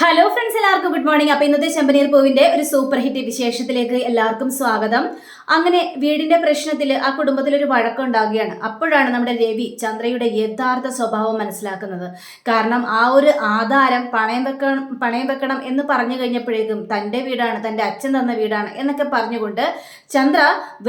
Hello friends എല്ലാവർക്കും good morning അപ്പൊ ഇന്നത്തെ ചെമ്പനീർ പൂവിന്റെ ഒരു സൂപ്പർ ഹിറ്റ് വിശേഷത്തിലേക്ക് എല്ലാവർക്കും സ്വാഗതം. അങ്ങനെ വീടിന്റെ പ്രശ്നത്തിൽ ആ കുടുംബത്തിൽ ഒരു വഴക്കം ഉണ്ടാകുകയാണ്. അപ്പോഴാണ് നമ്മുടെ രവി ചന്ദ്രയുടെ യഥാർത്ഥ സ്വഭാവം മനസ്സിലാക്കുന്നത്. കാരണം ആ ഒരു ആധാരം പണയം വെക്കണം പണയം വെക്കണം എന്ന് പറഞ്ഞു കഴിഞ്ഞപ്പോഴേക്കും തന്റെ വീടാണ് തന്റെ അച്ഛൻ തന്ന വീടാണ് എന്നൊക്കെ പറഞ്ഞുകൊണ്ട് ചന്ദ്ര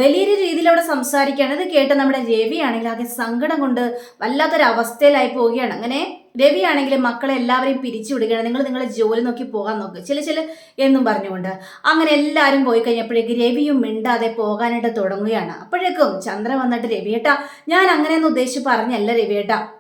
വലിയൊരു രീതിയിൽ അവിടെ സംസാരിക്കുകയാണ്. ഇത് കേട്ട് നമ്മുടെ രവിയാണെങ്കിൽ ആകെ സങ്കടം കൊണ്ട് വല്ലാത്തൊരു അവസ്ഥയിലായി പോവുകയാണ്. അങ്ങനെ രവിയാണെങ്കിൽ മക്കളെ എല്ലാവരെയും പിരിച്ചുവിടുകയാണ് നിങ്ങൾ നിങ്ങളുടെ ജോലി നോക്കി പോകാൻ നോക്ക്. ചില ചില എന്നും പറഞ്ഞുകൊണ്ട്. അങ്ങനെ എല്ലാവരും പോയി കഴിഞ്ഞപ്പോഴേക്കും രവിയും മിണ്ടാതെ പോകാനായിട്ട് തുടങ്ങുകയാണ്. അപ്പോഴേക്കും ചന്ദ്ര വന്നിട്ട് രവിയേട്ടാ ഞാൻ അങ്ങനെയൊന്നും ഉദ്ദേശിച്ച് പറഞ്ഞല്ല രവിയേട്ടാ.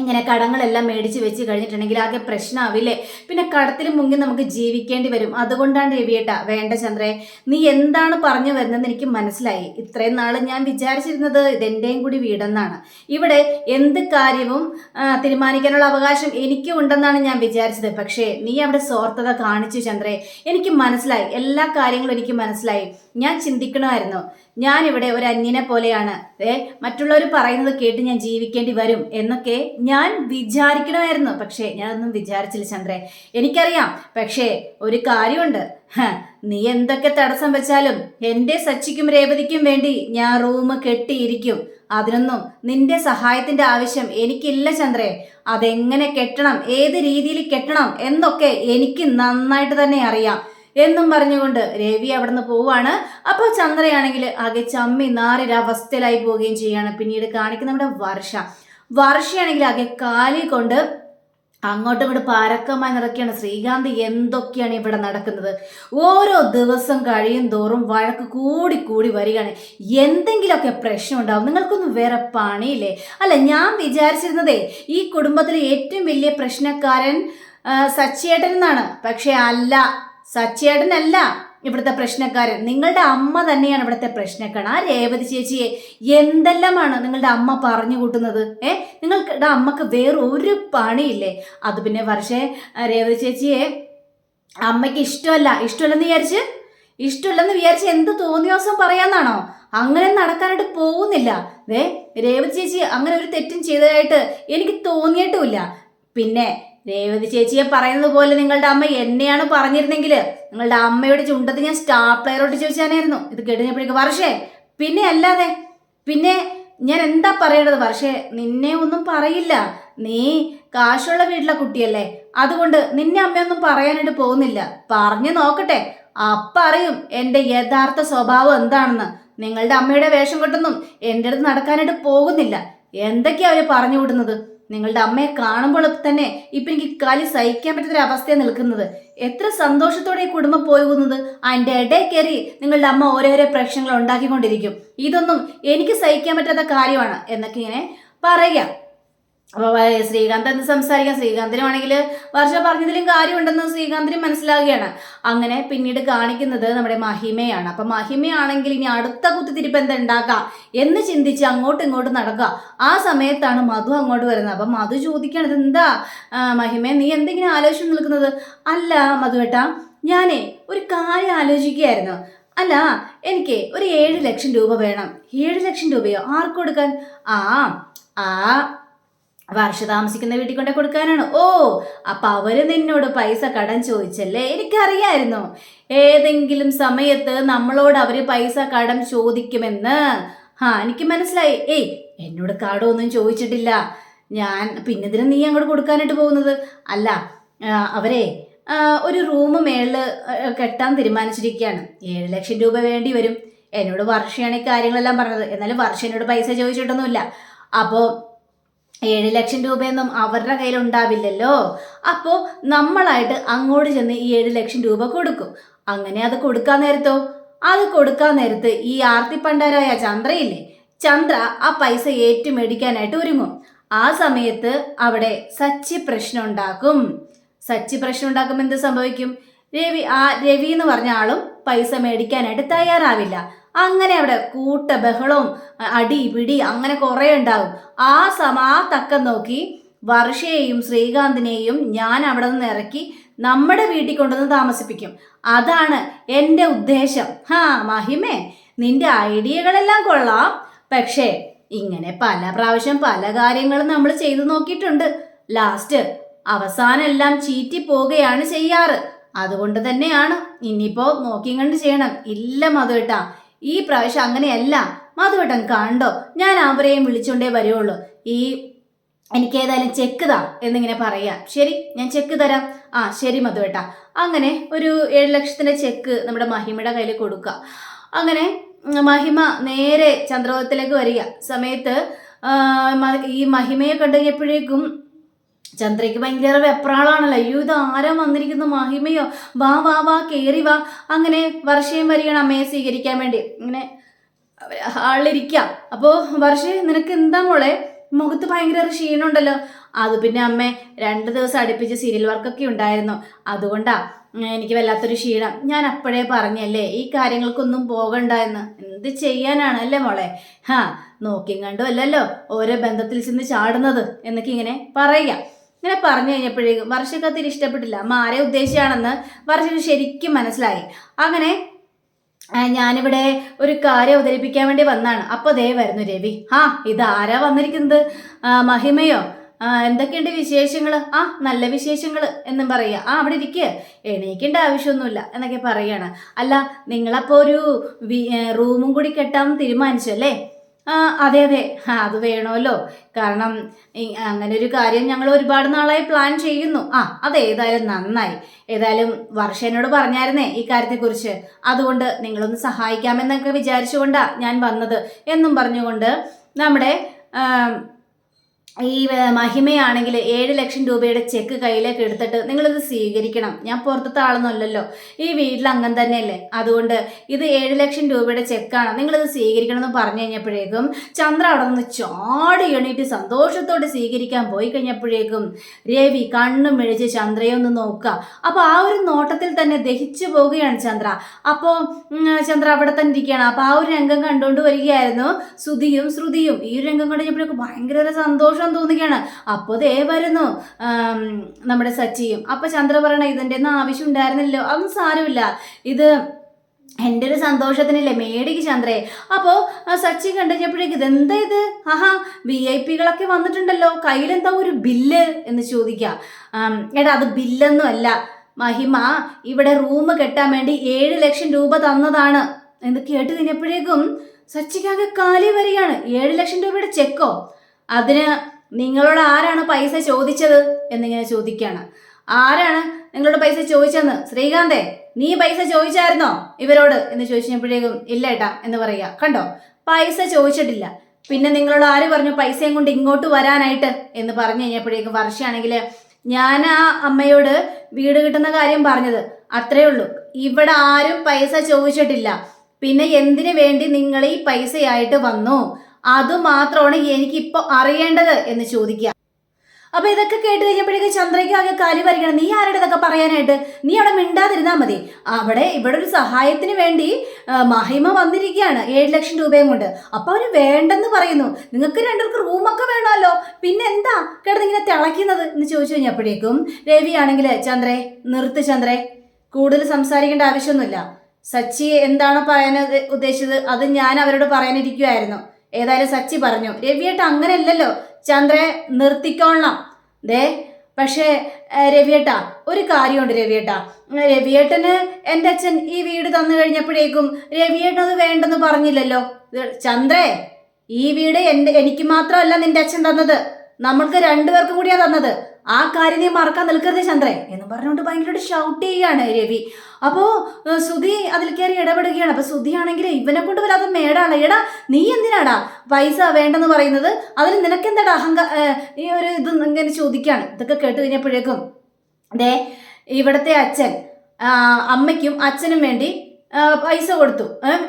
ഇങ്ങനെ കടങ്ങളെല്ലാം മേടിച്ച് വെച്ച് കഴിഞ്ഞിട്ടുണ്ടെങ്കിൽ ആകെ പ്രശ്നമാവില്ലേ പിന്നെ കടത്തിൽ മുങ്ങി നമുക്ക് ജീവിക്കേണ്ടി വരും. അതുകൊണ്ടാണ് രവിയേട്ട വേണ്ട ചന്ദ്രേ നീ എന്താണ് പറഞ്ഞു വരുന്നതെന്ന് എനിക്ക് മനസ്സിലായി. ഇത്രയും നാൾ ഞാൻ വിചാരിച്ചിരുന്നത് ഇതെന്റെയും കൂടി വീടെന്നാണ്. ഇവിടെ എന്ത് കാര്യവും തീരുമാനിക്കാനുള്ള അവകാശം എനിക്കും ഉണ്ടെന്നാണ് ഞാൻ വിചാരിച്ചത്. പക്ഷേ നീ അവിടെ സ്വാർത്ഥത കാണിച്ചു ചന്ദ്രേ. എനിക്ക് മനസ്സിലായി. എല്ലാ കാര്യങ്ങളും എനിക്ക് മനസ്സിലായി. ഞാൻ ചിന്തിക്കണമായിരുന്നു. ഞാനിവിടെ ഒരു അന്യനെ പോലെയാണ്. ഏ മറ്റുള്ളവർ പറയുന്നത് കേട്ട് ഞാൻ ജീവിക്കേണ്ടി വരും എന്നൊക്കെ ഞാൻ വിചാരിക്കണമായിരുന്നു. പക്ഷേ ഞാനൊന്നും വിചാരിച്ചില്ല ചന്ദ്രേ. എനിക്കറിയാം. പക്ഷേ ഒരു കാര്യമുണ്ട്. നീ എന്തൊക്കെ തടസ്സം വെച്ചാലും എന്റെ സച്ചിക്കും രേവതിക്കും വേണ്ടി ഞാൻ റൂം കെട്ടിയിരിക്കും. അതിനൊന്നും നിന്റെ സഹായത്തിന്റെ ആവശ്യം എനിക്കില്ല ചന്ദ്രേ. അതെങ്ങനെ കെട്ടണം? ഏത് രീതിയിൽ കെട്ടണം? എന്നൊക്കെ എനിക്ക് നന്നായിട്ട് തന്നെ അറിയാം. എന്നും പറഞ്ഞുകൊണ്ട് രവി അവിടുന്ന് പോവാണ്. അപ്പോൾ ചന്ദ്രയാണെങ്കിൽ ആകെ ചമ്മി നാരൊരവസ്ഥയിലായി പോവുകയും ചെയ്യാണ് പിന്നീട് കാണിക്കുന്ന നമ്മുടെ വർഷ. വർഷയാണെങ്കിൽ ആകെ കാലി കൊണ്ട് അങ്ങോട്ടും ഇങ്ങോട്ട് പാരക്കമായി നടക്കുകയാണ്. ശ്രീകാന്ത് എന്തൊക്കെയാണ് ഇവിടെ നടക്കുന്നത്? ഓരോ ദിവസം കഴിയും തോറും വഴക്ക് കൂടി കൂടി വരികയാണ്. എന്തെങ്കിലുമൊക്കെ പ്രശ്നം ഉണ്ടാവും നിങ്ങൾക്കൊന്നും വേറെ പണിയില്ലേ? അല്ല ഞാൻ വിചാരിച്ചിരുന്നതേ ഈ കുടുംബത്തിലെ ഏറ്റവും വലിയ പ്രശ്നക്കാരൻ സച്ചിയേട്ടൻ എന്നാണ്. പക്ഷെ അല്ല. സച്ചിയേട്ടനല്ല ഇവിടുത്തെ പ്രശ്നക്കാരൻ. നിങ്ങളുടെ അമ്മ തന്നെയാണ് ഇവിടുത്തെ പ്രശ്നക്കാരൻ. ആ രേവതി ചേച്ചിയെ എന്തെല്ലാമാണ് നിങ്ങളുടെ അമ്മ പറഞ്ഞു കൂട്ടുന്നത്? ഏ? നിങ്ങളുടെ അമ്മയ്ക്ക് വേറെ ഒരു പണിയില്ലേ? അത് പിന്നെ വർഷേ രേവതി ചേച്ചിയെ അമ്മയ്ക്ക് ഇഷ്ടമല്ല. ഇഷ്ടമല്ലെന്ന് വിചാരിച്ച്? ഇഷ്ടമല്ലെന്ന് വിചാരിച്ച് എന്ത് തോന്നിയ ദിവസം പറയാന്നാണോ? അങ്ങനെ നടക്കാനായിട്ട് പോകുന്നില്ല. വേ രേവതി ചേച്ചി അങ്ങനെ ഒരു തെറ്റും ചെയ്തതായിട്ട് എനിക്ക് തോന്നിയിട്ടുമില്ല. പിന്നെ രേവതി ചേച്ചിയെ പറയുന്നത് പോലെ നിങ്ങളുടെ അമ്മ എന്നെയാണ് പറഞ്ഞിരുന്നെങ്കിൽ നിങ്ങളുടെ അമ്മയുടെ ചുണ്ടത്ത് ഞാൻ സ്റ്റാർ ചോദിച്ചാനായിരുന്നു. ഇത് കേട്ടുകഴിഞ്ഞപ്പോഴേക്ക് വർഷേ പിന്നെ അല്ലാതെ പിന്നെ ഞാൻ എന്താ പറയേണ്ടത്? വർഷേ നിന്നെ ഒന്നും പറയില്ല. നീ കാശുള്ള വീട്ടിലെ കുട്ടിയല്ലേ. അതുകൊണ്ട് നിന്നെ അമ്മയൊന്നും പറയാനായിട്ട് പോകുന്നില്ല. പറഞ്ഞു നോക്കട്ടെ. അപ്പ അറിയും എന്റെ യഥാർത്ഥ സ്വഭാവം എന്താണെന്ന്. നിങ്ങളുടെ അമ്മയുടെ വേഷം കെട്ടൊന്നും എന്റെ അടുത്ത് നടക്കാനായിട്ട് പോകുന്നില്ല. എന്തൊക്കെയാ അവർ പറഞ്ഞു വിടുന്നത്? നിങ്ങളുടെ അമ്മയെ കാണുമ്പോൾ തന്നെ ഇപ്പൊ എനിക്ക് കാലി സഹിക്കാൻ പറ്റുന്ന അവസ്ഥയാണ് നിൽക്കുന്നത്. എത്ര സന്തോഷത്തോടെ ഈ കുടുംബം പോകുന്നത്? അതിന്റെ ഇടയിൽ കയറി നിങ്ങളുടെ അമ്മ ഓരോരോ പ്രശ്നങ്ങൾ ഉണ്ടാക്കിക്കൊണ്ടിരിക്കും. ഇതൊന്നും എനിക്ക് സഹിക്കാൻ പറ്റാത്ത കാര്യമാണ് എന്നൊക്കെ ഇങ്ങനെ പറയുക. അപ്പോൾ ശ്രീകാന്ത് എന്ത് സംസാരിക്കാം ശ്രീകാന്തിനുമാണെങ്കിൽ വർഷ പറഞ്ഞതിലും കാര്യമുണ്ടെന്ന് ശ്രീകാന്തിന് മനസ്സിലാകുകയാണ് അങ്ങനെ പിന്നീട് കാണിക്കുന്നത് നമ്മുടെ മഹിമയാണ്. അപ്പം മഹിമയാണെങ്കിൽ ഇനി അടുത്ത കുത്തിത്തിരിപ്പ് എന്താ ഉണ്ടാക്കാം എന്ന് ചിന്തിച്ച് അങ്ങോട്ടും ഇങ്ങോട്ടും നടക്കുക. ആ സമയത്താണ് മധു അങ്ങോട്ട് വരുന്നത്. അപ്പം മധു ചോദിക്കുകയാണ് ആ, മഹിമേ നീ എന്തെങ്കിലും ആലോചിച്ച് നിൽക്കുന്നത്? അല്ല മധു ഏട്ടാ ഞാനേ ഒരു കാര്യം ആലോചിക്കുകയായിരുന്നു. അല്ല എനിക്ക് ഒരു ഏഴ് ലക്ഷം രൂപ വേണം. ഏഴ് ലക്ഷം രൂപയോ? ആർക്ക് കൊടുക്കാൻ? ആ ആ വർഷ താമസിക്കുന്ന വീട്ടിൽ കൊണ്ടേ കൊടുക്കാനാണ്. ഓ അപ്പൊ അവർ നിന്നോട് പൈസ കടം ചോദിച്ചല്ലേ? എനിക്കറിയായിരുന്നു. ഏതെങ്കിലും സമയത്ത് നമ്മളോട് അവർ പൈസ കടം ചോദിക്കുമെന്ന്. ആ എനിക്ക് മനസ്സിലായി. ഏയ് എന്നോട് കടമൊന്നും ചോദിച്ചിട്ടില്ല. ഞാൻ പിന്നെ ഇതിന് നീ അങ്ങോട്ട് കൊടുക്കാനായിട്ട് പോകുന്നത്? അല്ല അവരെ ഒരു റൂം മേളിൽ കെട്ടാൻ തീരുമാനിച്ചിരിക്കുകയാണ്. ഏഴ് ലക്ഷം രൂപ വേണ്ടി വരും. എന്നോട് വർഷയാണ് ഈ കാര്യങ്ങളെല്ലാം പറഞ്ഞത്. എന്നാലും വർഷ എന്നോട് പൈസ ചോദിച്ചിട്ടൊന്നുമില്ല. അപ്പോൾ ഏഴ് ലക്ഷം രൂപയൊന്നും അവരുടെ കയ്യിൽ ഉണ്ടാവില്ലല്ലോ അപ്പോൾ നമ്മളായിട്ട് അങ്ങോട്ട് ചെന്ന് ഈ ഏഴ് ലക്ഷം രൂപ കൊടുക്കും. അങ്ങനെ അത് കൊടുക്കാൻ നേരത്തോ? അത് കൊടുക്കാൻ നേരത്ത് ഈ ആർത്തി പണ്ടാരായ ചന്ദ്രയില്ലേ? ചന്ദ്ര ആ പൈസ ഏറ്റുമേടിക്കാനായിട്ട് ഒരുങ്ങും. ആ സമയത്ത് അവിടെ സച്ചി പ്രശ്നം ഉണ്ടാക്കും. സച്ചി പ്രശ്നം ഉണ്ടാക്കുമ്പോൾ എന്ത് സംഭവിക്കും? രവി ആ രവി എന്ന് പറഞ്ഞ ആളും പൈസ മേടിക്കാനായിട്ട് തയ്യാറാവില്ല. അങ്ങനെ അവിടെ കൂട്ട ബഹളവും അടി പിടി അങ്ങനെ കുറേ ഉണ്ടാകും ആ സമ ആ തക്കം നോക്കി വർഷയെയും ശ്രീകാന്തിനെയും ഞാൻ അവിടെ നിന്ന് ഇറക്കി നമ്മുടെ വീട്ടിൽ കൊണ്ടുവന്ന് താമസിപ്പിക്കും. അതാണ് എന്റെ ഉദ്ദേശം. ഹാ മഹിമേ നിന്റെ ഐഡിയകളെല്ലാം കൊള്ളാം. പക്ഷേ ഇങ്ങനെ പല പ്രാവശ്യം പല കാര്യങ്ങളും നമ്മൾ ചെയ്തു നോക്കിയിട്ടുണ്ട്. ലാസ്റ്റ് അവസാനം എല്ലാം ചീറ്റി പോവുകയാണ് ചെയ്യാറ്. അതുകൊണ്ട് തന്നെയാണ് ഇനിയിപ്പോ നോക്കിയും കണ്ട് ചെയ്യണം. ഇല്ല മധുവേട്ടാ ഈ പ്രാവശ്യം അങ്ങനെയല്ല. മധുവേട്ടൻ കണ്ടോ? ഞാൻ അവരെയും വിളിച്ചോണ്ടേ വരുവുള്ളൂ. ഈ എനിക്ക് ഏതായാലും ചെക്ക് താ എന്നിങ്ങനെ പറയാം. ശരി ഞാൻ ചെക്ക് തരാം. ആ ശരി മധുവേട്ട. അങ്ങനെ ഒരു ഏഴ് ലക്ഷത്തിന്റെ ചെക്ക് നമ്മുടെ മഹിമയുടെ കയ്യിൽ കൊടുക്കുക അങ്ങനെ മഹിമ നേരെ ചന്ദ്രോദയത്തിലേക്ക് വരിക. സമയത്ത് ഈ മഹിമയെ കണ്ടു കഴിഞ്ഞപ്പോഴേക്കും ചന്ദ്രയ്ക്ക് ഭയങ്കര വെപ്രാളാണല്ലോ. അയ്യോ ഇത് ആരാ വന്നിരിക്കുന്ന? മഹിമയോ? വാ വാ വാ കയറി വാ. അങ്ങനെ വർഷയും വരികയാണ് അമ്മയെ സ്വീകരിക്കാൻ വേണ്ടി. ഇങ്ങനെ ആളിരിക്കാം. അപ്പോൾ വർഷ നിനക്ക് എന്താ മോളെ? മുഖത്ത് ഭയങ്കര ക്ഷീണമുണ്ടല്ലോ. അത് പിന്നെ അമ്മ രണ്ട് ദിവസം അടുപ്പിച്ച് സീരിയൽ വർക്കൊക്കെ ഉണ്ടായിരുന്നു. അതുകൊണ്ടാ എനിക്ക് വല്ലാത്തൊരു ക്ഷീണം. ഞാൻ അപ്പോഴേ പറഞ്ഞല്ലേ ഈ കാര്യങ്ങൾക്കൊന്നും പോകണ്ട എന്ന്. എന്ത് ചെയ്യാനാണ് അല്ലേ മോളെ? ഹാ നോക്കിയും കണ്ടും അല്ലല്ലോ ഓരോ ബന്ധത്തിൽ ചെന്ന് ചാടുന്നത് എന്നൊക്കെ ഇങ്ങനെ പറയുക ഇങ്ങനെ പറഞ്ഞു കഴിഞ്ഞപ്പോഴേക്കും വർഷക്ക് അത്തിരി ഇഷ്ടപ്പെട്ടില്ല. അമ്മ ആരെ ഉദ്ദേശിച്ചാണെന്ന് വർഷക്ക് ശരിക്കും മനസ്സിലായി. അങ്ങനെ ഞാനിവിടെ ഒരു കാര്യം അവതരിപ്പിക്കാൻ വേണ്ടി വന്നാണ്. അപ്പൊ ദേ വരുന്നു രവി. ആ ഇത് ആരാ വന്നിരിക്കുന്നത്? മഹിമയോ? എന്തൊക്കെയുണ്ട് വിശേഷങ്ങൾ ആ നല്ല വിശേഷങ്ങൾ എന്നും പറയുക. ആ അവിടെ ഇരിക്കുക എണീക്കേണ്ട ആവശ്യമൊന്നുമില്ല എന്നൊക്കെ പറയാണ്. അല്ല നിങ്ങളപ്പോൾ ഒരു റൂമും കൂടി കെട്ടാമെന്ന് തീരുമാനിച്ചല്ലേ? അതെ അതെ. അത് വേണമല്ലോ. കാരണം അങ്ങനെ ഒരു കാര്യം ഞങ്ങൾ ഒരുപാട് നാളായി പ്ലാൻ ചെയ്യുന്നു. ആ അത് ഏതായാലും നന്നായി. ഏതായാലും വർഷ എന്നോട് പറഞ്ഞായിരുന്നേ ഈ കാര്യത്തെക്കുറിച്ച്. അതുകൊണ്ട് നിങ്ങളൊന്ന് സഹായിക്കാമെന്നൊക്കെ വിചാരിച്ചുകൊണ്ടാ ഞാൻ വന്നത്. എന്നും പറഞ്ഞുകൊണ്ട് നമ്മുടെ ഈ മഹിമയാണെങ്കിൽ ഏഴ് ലക്ഷം രൂപയുടെ ചെക്ക് കയ്യിലേക്ക് എടുത്തിട്ട് നിങ്ങളിത് സ്വീകരിക്കണം. ഞാൻ പുറത്തത്തെ ആളൊന്നുമല്ലല്ലോ. ഈ വീട്ടിൽ അങ്ങനെ തന്നെയല്ലേ? അതുകൊണ്ട് ഇത് ഏഴ് ലക്ഷം രൂപയുടെ ചെക്കാണ് നിങ്ങളിത് സ്വീകരിക്കണം എന്ന് പറഞ്ഞു കഴിഞ്ഞപ്പോഴേക്കും ചന്ദ്ര അവിടെ നിന്ന് ചാടി എണീറ്റ് സന്തോഷത്തോടെ സ്വീകരിക്കാൻ പോയി കഴിഞ്ഞപ്പോഴേക്കും രവി കണ്ണും മിഴിച്ച് ചന്ദ്രയെ ഒന്ന് നോക്കുക. അപ്പോൾ ആ ഒരു നോട്ടത്തിൽ തന്നെ ദഹിച്ചു പോവുകയാണ് ചന്ദ്ര. അപ്പോൾ ചന്ദ്ര അവിടെ തന്നെ ഇരിക്കുകയാണ്. അപ്പോൾ ആ ഒരു രംഗം കണ്ടുകൊണ്ട് വരികയായിരുന്നു ശ്രുതിയും ശ്രുതിയും. ഈ ഒരു രംഗം കണ്ടുകഴിഞ്ഞപ്പോഴേക്കും ഭയങ്കര ഒരു സന്തോഷം തോന്നുകയാണ്. അപ്പോൾ ദേ വരുന്നു. നമ്മുടെ സച്ചിയും. അപ്പോൾ ചന്ദ്ര പറയണ ഇതിന്റെ ഒന്നും ആവശ്യം ഉണ്ടായിരുന്നില്ലല്ലോ. അതൊന്നും സാരമില്ല. ഇത് എന്റെ ഒരു സന്തോഷത്തിനല്ലേ? മേടിക്ക് ചന്ദ്രയെ അപ്പോൾ സച്ചി കണ്ടുകഴിഞ്ഞപ്പോഴേക്ക് ഇതെന്താ ഇത്? ആഹാ വി ഐ പികളൊക്കെ വന്നിട്ടുണ്ടല്ലോ. കയ്യിലെന്താ ഒരു ബില്ല് എന്ന് ചോദിക്കാം. എടാ അത് ബില്ലൊന്നും അല്ല. മഹിമ ഇവിടെ റൂം കെട്ടാൻ വേണ്ടി ഏഴ് ലക്ഷം രൂപ തന്നതാണ്. എന്ന് കേട്ട് കഴിഞ്ഞപ്പോഴേക്കും സച്ചിക്കാകെ കാലി വരികയാണ്. ഏഴ് ലക്ഷം രൂപയുടെ ചെക്കോ? അതിന് നിങ്ങളോട് ആരാണ് പൈസ ചോദിച്ചത് എന്നിങ്ങനെ ചോദിക്കുകയാണ് ആരാണ് നിങ്ങളോട് പൈസ ചോദിച്ചെന്ന് ശ്രീകാന്തേ നീ പൈസ ചോദിച്ചായിരുന്നോ ഇവരോട്? എന്ന് ചോദിച്ചപ്പോഴേക്കും ഇല്ല ഏട്ടാ എന്ന് പറയുക. കണ്ടോ? പൈസ ചോദിച്ചിട്ടില്ല. പിന്നെ നിങ്ങളോട് ആര് പറഞ്ഞു പൈസയും കൊണ്ട് ഇങ്ങോട്ട് വരാനായിട്ട്? എന്ന് പറഞ്ഞു കഴിഞ്ഞപ്പോഴേക്കും വർഷയാണെങ്കിൽ ഞാൻ ആ അമ്മയോട് വീട് കിട്ടുന്ന കാര്യം പറഞ്ഞത്. അത്രേ ഉള്ളൂ. ഇവിടെ ആരും പൈസ ചോദിച്ചിട്ടില്ല. പിന്നെ എന്തിനു വേണ്ടി നിങ്ങൾ ഈ പൈസയായിട്ട് വന്നു? അതുമാത്രമാണ് എനിക്കിപ്പോ അറിയേണ്ടത് എന്ന് ചോദിക്കുക. അപ്പൊ ഇതൊക്കെ കേട്ട് കഴിഞ്ഞപ്പോഴേക്കും ചന്ദ്രയ്ക്ക് ആകെ കാലി വരയ്ക്കണം നീ ആരുടെ ഇതൊക്കെ പറയാനായിട്ട്? നീ അവിടെ മിണ്ടാതിരുന്നാ മതി. അവിടെ ഇവിടെ ഒരു സഹായത്തിന് വേണ്ടി മഹിമ വന്നിരിക്കുകയാണ്. ഏഴ് ലക്ഷം രൂപയും കൊണ്ട്. അപ്പൊ അവർ വേണ്ടെന്ന് പറയുന്നു. നിങ്ങൾക്ക് രണ്ടുപേർക്ക് റൂമൊക്കെ വേണമല്ലോ. പിന്നെ എന്താ കിടന്നിങ്ങനെ തിളയ്ക്കുന്നത് എന്ന് ചോദിച്ചു കഴിഞ്ഞപ്പോഴേക്കും രവി ആണെങ്കിൽ ചന്ദ്രേ നിർത്ത് ചന്ദ്രേ. കൂടുതൽ സംസാരിക്കേണ്ട ആവശ്യമൊന്നുമില്ല. സച്ചി എന്താണ് പറയാൻ ഉദ്ദേശിച്ചത്? അത് ഞാൻ അവരോട് പറയാനിരിക്കുമായിരുന്നു ഏതായാലും സച്ചി പറഞ്ഞു രവിയേട്ട അങ്ങനെയല്ലല്ലോ ചന്ദ്രയെ നിർത്തിക്കോളണം ദേ പക്ഷേ രവിയേട്ട ഒരു കാര്യമുണ്ട് രവിയേട്ടാ. രവിയേട്ടന് എന്റെ അച്ഛൻ ഈ വീട് തന്നു കഴിഞ്ഞപ്പോഴേക്കും രവിയേട്ടൻ അത് വേണ്ടെന്ന് പറഞ്ഞില്ലല്ലോ. ചന്ദ്രേ ഈ വീട് എന്റെ എനിക്ക് മാത്രമല്ല നിന്റെ അച്ഛൻ തന്നത്. നമ്മൾക്ക് രണ്ടുപേർക്കും കൂടിയാണ് തന്നത്. ആ കാര്യം നീ മറക്കാൻ നിൽക്കരുത് ചന്ദ്രൻ എന്ന് പറഞ്ഞുകൊണ്ട് ഭയങ്കരമായിട്ട് ഷൗട്ട് ചെയ്യാണ് രവി. അപ്പോ സുധി അതിൽ കയറി ഇടപെടുകയാണ്. അപ്പൊ സുധിയാണെങ്കിൽ ഇവനെ കൊണ്ട് വരാതെ മേടാണ്. എടാ നീ എന്തിനാടാ പൈസ വേണ്ടെന്ന് പറയുന്നത്? അതിന് നിനക്കെന്താടാ അഹങ്ക ഈ ഒരു ഇത് ഇങ്ങനെ ചോദിക്കാണ്. ഇതൊക്കെ കേട്ട് കഴിഞ്ഞപ്പോഴേക്കും ദേ ഇവിടത്തെ അച്ഛൻ അമ്മയ്ക്കും അച്ഛനും വേണ്ടി പൈസ കൊടുത്തു.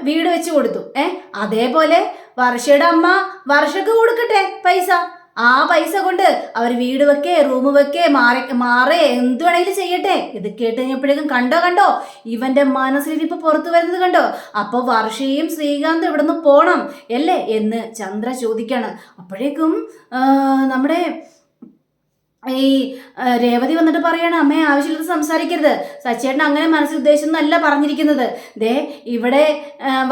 വീട് വെച്ച് കൊടുത്തു. ഏ അതേപോലെ വർഷയുടെ അമ്മ വർഷക്ക് കൊടുക്കട്ടെ പൈസ. ആ പൈസ കൊണ്ട് അവർ വീട് വെക്കേ റൂം വെക്കേ മാറി മാറേ എന്ത് വേണമെങ്കിലും ചെയ്യട്ടെ. ഇത് കേട്ട് കഴിഞ്ഞപ്പോഴേക്കും കണ്ടോ കണ്ടോ? ഇവന്റെ മനസ്സിലിരിപ്പ് പുറത്തു വരുന്നത് കണ്ടോ? അപ്പൊ വർഷയും ശ്രീകാന്ത് ഇവിടുന്ന് പോണം അല്ലേ? എന്ന് ചന്ദ്ര ചോദിക്കാണ്. അപ്പോഴേക്കും നമ്മുടെ ഈ രേവതി വന്നിട്ട് പറയാണ് അമ്മയെ ആവശ്യമില്ലാതെ സംസാരിക്കരുത്. സച്ചേട്ടൻ അങ്ങനെ മനസ്സിൽ ഉദ്ദേശിച്ചൊന്നല്ല പറഞ്ഞിരിക്കുന്നത്. ദേ ഇവിടെ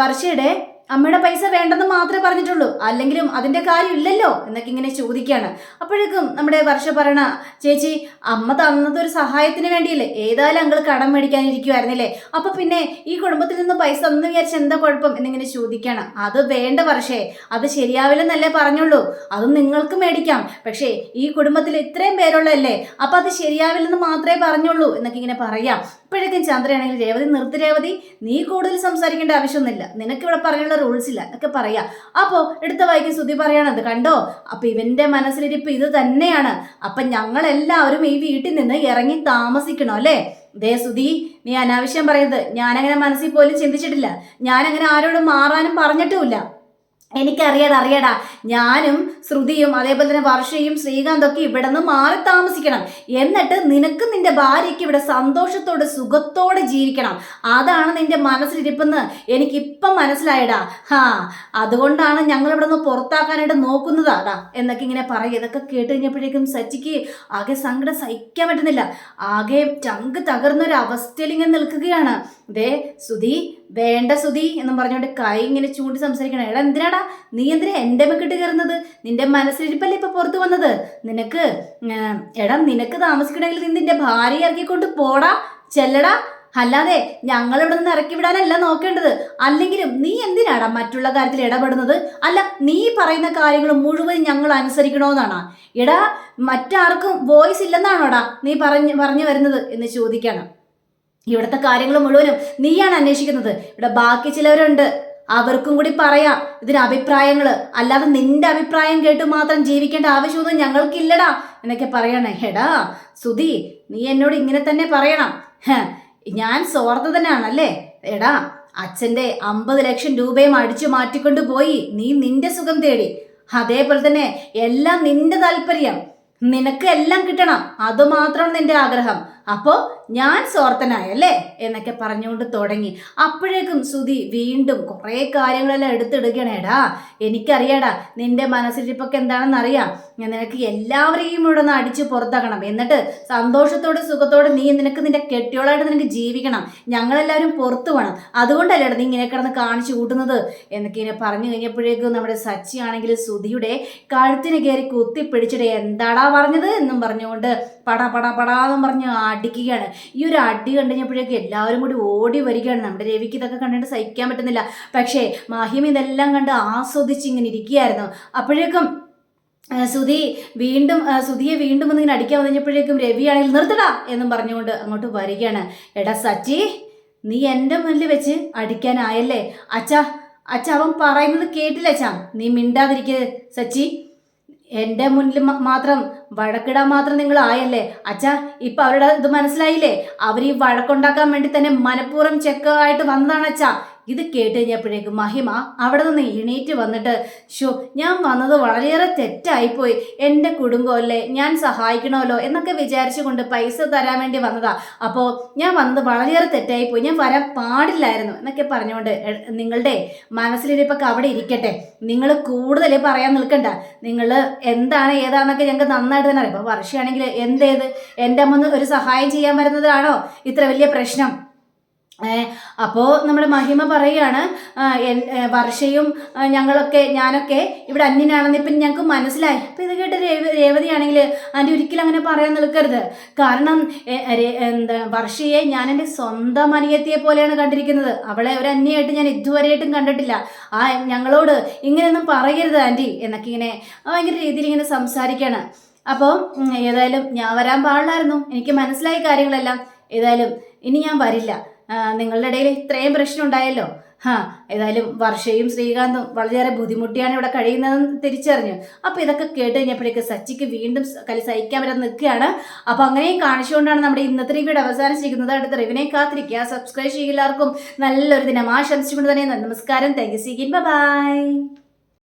വർഷയുടെ അമ്മയുടെ പൈസ വേണ്ടെന്ന് മാത്രമേ പറഞ്ഞിട്ടുള്ളൂ. അല്ലെങ്കിലും അതിന്റെ കാര്യമില്ലല്ലോ എന്നൊക്കെ ഇങ്ങനെ ചോദിക്കുകയാണ് അപ്പോഴേക്കും നമ്മുടെ വർഷ പറയണ ചേച്ചി അമ്മ തന്നത് ഒരു സഹായത്തിന് വേണ്ടിയില്ലേ? ഏതായാലും അങ്ങൾ കടം മേടിക്കാനിരിക്കുമായിരുന്നില്ലേ അപ്പൊ പിന്നെ ഈ കുടുംബത്തിൽ നിന്ന് പൈസ തന്നു വിചാരിച്ച എന്താ കുഴപ്പം? എന്നിങ്ങനെ ചോദിക്കുകയാണ് അത് വേണ്ട വർഷേ അത് ശരിയാവില്ലെന്നല്ലേ പറഞ്ഞുള്ളൂ. അത് നിങ്ങൾക്ക് മേടിക്കാം. പക്ഷേ ഈ കുടുംബത്തിൽ ഇത്രയും പേരുള്ളതല്ലേ? അപ്പൊ അത് ശരിയാവില്ലെന്ന് മാത്രമേ പറഞ്ഞുള്ളൂ എന്നൊക്കെ ഇങ്ങനെ പറയാം. ഇപ്പോഴേക്കും ചന്ദ്രയാണെങ്കിൽ രേവതി നിർത്തി രേവതി നീ കൂടുതൽ സംസാരിക്കേണ്ട ആവശ്യമൊന്നുമില്ല. നിനക്ക് ഇവിടെ പറയാനുള്ള റൂൾസ് ഇല്ല. എന്നൊക്കെ പറയാ. അപ്പോൾ എടുത്ത വായിക്കും ശ്രുതി പറയണത് കണ്ടോ? അപ്പൊ ഇവന്റെ മനസ്സിലിരിപ്പ് ഇത് തന്നെയാണ്. അപ്പൊ ഞങ്ങൾ എല്ലാവരും ഈ വീട്ടിൽ നിന്ന് ഇറങ്ങി താമസിക്കണോ അല്ലേ? ദേ സുധി നീ അനാവശ്യം പറയുന്നത്. ഞാനങ്ങനെ മനസ്സിൽ പോലും ചിന്തിച്ചിട്ടില്ല. ഞാനങ്ങനെ ആരോടും മാറാനും പറഞ്ഞിട്ടുമില്ല. എനിക്കറിയാടാ അറിയടാ. ഞാനും ശ്രുതിയും അതേപോലെ തന്നെ വർഷയും ശ്രീകാന്തൊക്കെ ഇവിടെ നിന്ന് മാറി താമസിക്കണം. എന്നിട്ട് നിനക്ക് നിന്റെ ഭാര്യയ്ക്ക് ഇവിടെ സന്തോഷത്തോടെ സുഖത്തോടെ ജീവിക്കണം. അതാണ് നിന്റെ മനസ്സിലിരിപ്പെന്ന് എനിക്കിപ്പം മനസ്സിലായടാ. ഹാ അതുകൊണ്ടാണ് ഞങ്ങൾ ഇവിടെ നിന്ന് പുറത്താക്കാനായിട്ട് നോക്കുന്നതാടാ എന്നൊക്കെ ഇങ്ങനെ പറയും. ഇതൊക്കെ കേട്ട് കഴിഞ്ഞപ്പോഴേക്കും സച്ചിക്ക് ആകെ സങ്കടം സഹിക്കാൻ പറ്റുന്നില്ല. ആകെ ചങ്ക് തകർന്നൊരു അവസ്ഥയിൽ ഇങ്ങനെ നിൽക്കുകയാണ്. ദേ സുധി വേണ്ട സുധി എന്നും പറഞ്ഞുകൊണ്ട് കൈ ഇങ്ങനെ ചൂണ്ടി സംസാരിക്കണം. എടാ എന്തിനാടാ? നീ എന്തിനാ എന്റെ മെക്കിട്ട് കയറുന്നത് നിന്റെ മനസ്സിലിരിപ്പല്ലേ ഇപ്പൊ പുറത്തു വന്നത്? നിനക്ക് എടാ നിനക്ക് താമസിക്കണമെങ്കിൽ നീ നിന്റെ ഭാര്യ ഇറക്കിക്കൊണ്ട് പോടാ ചെല്ലടാ. അല്ലാതെ ഞങ്ങൾ ഇവിടെ നിന്ന് ഇറക്കി വിടാനല്ല നോക്കേണ്ടത്. അല്ലെങ്കിലും നീ എന്തിനാടാ മറ്റുള്ള കാര്യത്തിൽ ഇടപെടുന്നത്? അല്ല നീ പറയുന്ന കാര്യങ്ങൾ മുഴുവൻ ഞങ്ങൾ അനുസരിക്കണമെന്നാണോ എടാ മറ്റാർക്കും വോയിസ് ഇല്ലെന്നാണോടാ നീ പറഞ്ഞു പറഞ്ഞു വരുന്നത് എന്ന് ചോദിക്കണം. ഇവിടുത്തെ കാര്യങ്ങൾ മുഴുവനും നീയാണ് അന്വേഷിക്കുന്നത്. ഇവിടെ ബാക്കി ചിലവരുണ്ട്. അവർക്കും കൂടി പറയാം ഇതിന് അഭിപ്രായങ്ങൾ അല്ലാതെ നിന്റെ അഭിപ്രായം കേട്ട് മാത്രം ജീവിക്കേണ്ട ആവശ്യമൊന്നും ഞങ്ങൾക്കില്ലടാ എന്നൊക്കെ പറയണേ. എടാ സുധി നീ എന്നോട് ഇങ്ങനെ തന്നെ പറയണം. ഞാൻ സ്വാർത്ഥതനാണല്ലേ എടാ അച്ഛന്റെ അമ്പത് ലക്ഷം രൂപയും അടിച്ചു മാറ്റിക്കൊണ്ട് പോയി. നീ നിന്റെ സുഖം തേടി. അതേപോലെ തന്നെ എല്ലാം നിന്റെ താല്പര്യം. നിനക്ക് എല്ലാം കിട്ടണം. അതുമാത്രമാണ് നിന്റെ ആഗ്രഹം. അപ്പോ ഞാൻ സ്വാർത്ഥനായല്ലേ? എന്നൊക്കെ പറഞ്ഞുകൊണ്ട് തുടങ്ങി. അപ്പോഴേക്കും സുധി വീണ്ടും കുറേ കാര്യങ്ങളെല്ലാം എടുത്തിടുകയാണേടാ എനിക്കറിയാടാ നിന്റെ മനസ്സിലിപ്പൊക്കെ എന്താണെന്ന് അറിയാം നിനക്ക് എല്ലാവരെയും ഇവിടെ നിന്ന് അടിച്ച് പുറത്താക്കണം. എന്നിട്ട് സന്തോഷത്തോടെ സുഖത്തോടെ നീ നിനക്ക് നിന്റെ കെട്ടിയോളായിട്ട് നിനക്ക് ജീവിക്കണം. ഞങ്ങളെല്ലാവരും പുറത്തു വേണം അതുകൊണ്ടല്ലേ നീ ഇങ്ങനെ കിടന്ന് കാണിച്ചു കൂട്ടുന്നത്? എന്നൊക്കെ ഇങ്ങനെ പറഞ്ഞു കഴിഞ്ഞപ്പോഴേക്കും നമ്മുടെ സച്ചി ആണെങ്കിൽ കഴുത്തിന് കയറി കുത്തിപ്പിടിച്ചിട്ട് എന്താടാ പറഞ്ഞത് എന്നും പറഞ്ഞുകൊണ്ട് പട പട പടാന്ന് പറഞ്ഞ് അടിക്കുകയാണ്. ഈ ഒരു അടി കണ്ടു കഴിഞ്ഞപ്പോഴേക്കും എല്ലാവരും കൂടി ഓടി വരികയാണ്. നമ്മുടെ രവിക്ക് ഇതൊക്കെ കണ്ടിട്ട് സഹിക്കാൻ പറ്റുന്നില്ല. പക്ഷേ മാഹിം ഇതെല്ലാം കണ്ട് ആസ്വദിച്ച് ഇങ്ങനെ ഇരിക്കുകയായിരുന്നു. അപ്പോഴേക്കും സുധി വീണ്ടും സുധിയെ വീണ്ടും ഒന്ന് ഇങ്ങനെ അടിക്കാൻ വന്നപ്പോഴേക്കും രവിയാണെങ്കിൽ നിർത്തടാ എന്നും പറഞ്ഞുകൊണ്ട് അങ്ങോട്ട് വരികയാണ്. എടാ സച്ചി നീ എന്റെ മുന്നിൽ വെച്ച് അടിക്കാനായല്ലേ? അച്ഛാ അച്ഛ അവൻ പറയുന്നത് കേട്ടില്ല അച്ഛാ? നീ മിണ്ടാതിരിക്കേ സച്ചി എന്റെ മുന്നിൽ മാത്രം വഴക്കിടാൻ മാത്രം നിങ്ങൾ ആയല്ലേ? അച്ഛാ ഇപ്പൊ അവരുടെ ഇത് മനസ്സിലായില്ലേ? അവർ ഈ വഴക്കുണ്ടാക്കാൻ വേണ്ടി തന്നെ മനഃപൂർവം ചെക്കായിട്ട് വന്നതാണ് അച്ഛാ. ഇത് കേട്ട് കഴിഞ്ഞപ്പോഴേക്കും മഹിമ അവിടെ നിന്ന് എണീറ്റ് വന്നിട്ട് ഷോ ഞാൻ വന്നത് വളരെയേറെ തെറ്റായിപ്പോയി. എന്റെ കുടുംബമല്ലേ? ഞാൻ സഹായിക്കണമല്ലോ? എന്നൊക്കെ വിചാരിച്ചുകൊണ്ട് പൈസ തരാൻ വേണ്ടി വന്നതാ. അപ്പോൾ ഞാൻ വന്നത് വളരെയേറെ തെറ്റായിപ്പോയി. ഞാൻ വരാൻ പാടില്ലായിരുന്നു എന്നൊക്കെ പറഞ്ഞുകൊണ്ട് നിങ്ങളുടെ മനസ്സിലിരിപ്പൊക്കെ അവിടെ ഇരിക്കട്ടെ. നിങ്ങൾ കൂടുതൽ പറയാൻ നിൽക്കണ്ട. നിങ്ങൾ എന്താണ് ഏതാണെന്നൊക്കെ ഞങ്ങൾക്ക് നന്നായിട്ട് തന്നെ അറിയാം. അപ്പോൾ വർഷയാണെങ്കിൽ എന്തേത് എന്റെ അമ്മ ഒരു സഹായം ചെയ്യാൻ വരുന്നതാണോ? ഇത്ര വലിയ പ്രശ്നം. അപ്പോൾ നമ്മൾ മഹിമ പറയുകയാണ് വർഷയും ഞങ്ങളൊക്കെ ഞാനൊക്കെ ഇവിടെ അന്യനാണെന്ന് ഇപ്പം ഞങ്ങൾക്ക് മനസ്സിലായി. അപ്പം ഇത് കേട്ട് രേവ രേവതിയാണെങ്കിൽ ആന്റി ഒരിക്കലും അങ്ങനെ പറയാൻ നിൽക്കരുത്. കാരണം എന്താ വർഷയെ ഞാൻ എന്റെ സ്വന്തം അനിയത്തിയെ പോലെയാണ് കണ്ടിരിക്കുന്നത്. അവളെ ഒരു അന്യയായിട്ട് ഞാൻ ഇതുവരെയായിട്ടും കണ്ടിട്ടില്ല. ആ ഞങ്ങളോട് ഇങ്ങനെയൊന്നും പറയരുത് ആന്റി എന്നൊക്കെ ഇങ്ങനെ ഭയങ്കര രീതിയിൽ ഇങ്ങനെ സംസാരിക്കുകയാണ് അപ്പോൾ ഏതായാലും ഞാൻ വരാൻ പാടില്ലായിരുന്നു. എനിക്ക് മനസ്സിലായി കാര്യങ്ങളെല്ലാം. ഏതായാലും ഇനി ഞാൻ വരില്ല. നിങ്ങളുടെ ഇടയിൽ ഇത്രയും പ്രശ്നം ഉണ്ടായല്ലോ ഹാ ഏതായാലും വർഷയും ശ്രീകാന്തും വളരെയേറെ ബുദ്ധിമുട്ടിയാണ് ഇവിടെ കഴിയുന്നതെന്ന് തിരിച്ചറിഞ്ഞു. അപ്പോൾ ഇതൊക്കെ കേട്ട് കഴിഞ്ഞപ്പോഴേക്ക് സച്ചിക്ക് വീണ്ടും കളി സഹിക്കാൻ പറ്റാതെ നിൽക്കുകയാണ്. അപ്പോൾ അങ്ങനെയും കാണിച്ചുകൊണ്ടാണ് നമ്മുടെ ഇന്നത്തെ റിവ്യൂടെ അവസാനിച്ചിരിക്കുന്നത് അടുത്ത റിവിനെ കാത്തിരിക്കുക. സബ്സ്ക്രൈബ് ചെയ്യുക എല്ലാവർക്കും. നല്ലൊരു ദിനം ആശംസിച്ചുകൊണ്ട് തന്നെ നമസ്കാരം. Thank you സീകിൻ by